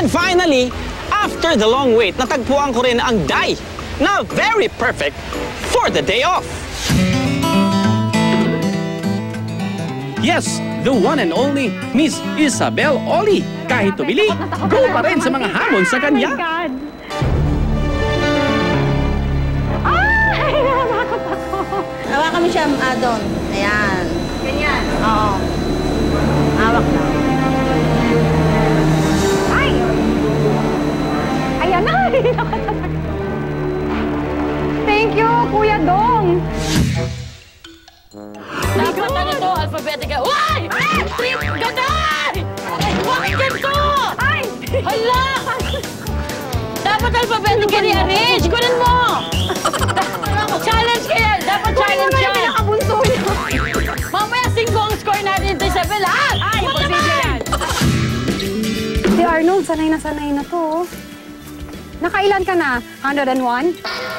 And finally, after the long wait, natagpuan ko rin ang dye na very perfect for the day off. Yes, the one and only Miss Isabel Oli. Kahit tumili, go pa rin sa mga hamon sa kanya. God! Ay! Nakatakot ako. Hawakan mo siya, doon. Ayan. Dong! Dapat ano to, alphabetical. Uy! Trip ka na! Bakit ganito? Ay! Hala! Dapat alphabetically arrange. Kunin mo! challenge kaya. Dapat Kunin challenge mo yung yan. pinakabunso niyo. Mamaya singko ang score natin ito, Isabel, ha? Ay, imposible yan. Si Arnold, sanay na sanay na to. Nakailan ka na? 101?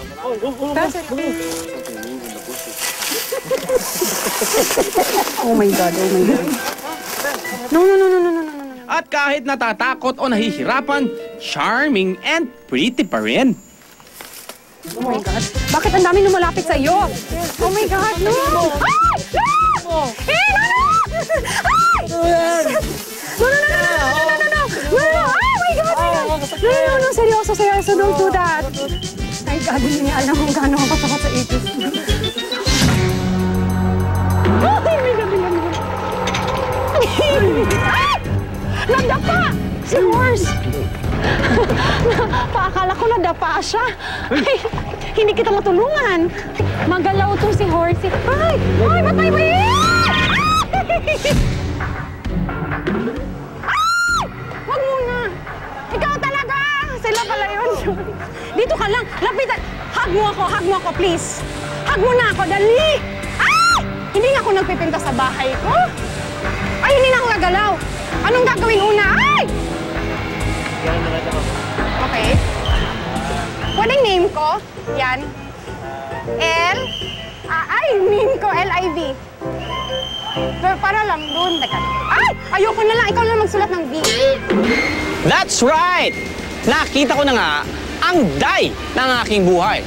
Oh my God, oh my God. No, no, no, no, no, no, no, no. At kahit natatakot o nahihirapan, charming and pretty pa rin. Oh my God. Bakit ang dami lumalapit sa iyo? Oh my God, no! Ay! No! Eh, no, no! Ay! No, no, no, no, no, no, no, no, no, no, no, oh my God, my God. No, no, no, no, seryoso, seryoso, don't do that. God, hindi niya alam kung gaano ako sa itis. Ay, God, my God. Ah! Nadapa! Si horse! Paakala ko nadapa siya. Ay, hindi kita matulungan. Magalaw tong si Horsey. Ay! Ay, matay mo yun! Ay! Dito ka lang. Lapitan. Hug mo ako. Hug mo ako, please. Hug mo na ako. Dali! Ay! Hindi nga ako nagpipinta sa bahay ko. Ay, hindi na ako gagalaw. Anong gagawin una? Ay! Okay. Pwedeng name ko? Yan. L? Ah, ay, name ko, L-I-V. Pero para lang doon. Teka. Ay! Ayoko na lang. Ikaw na magsulat ng V. That's right! Nakita ko na nga ang dye ng aking buhay.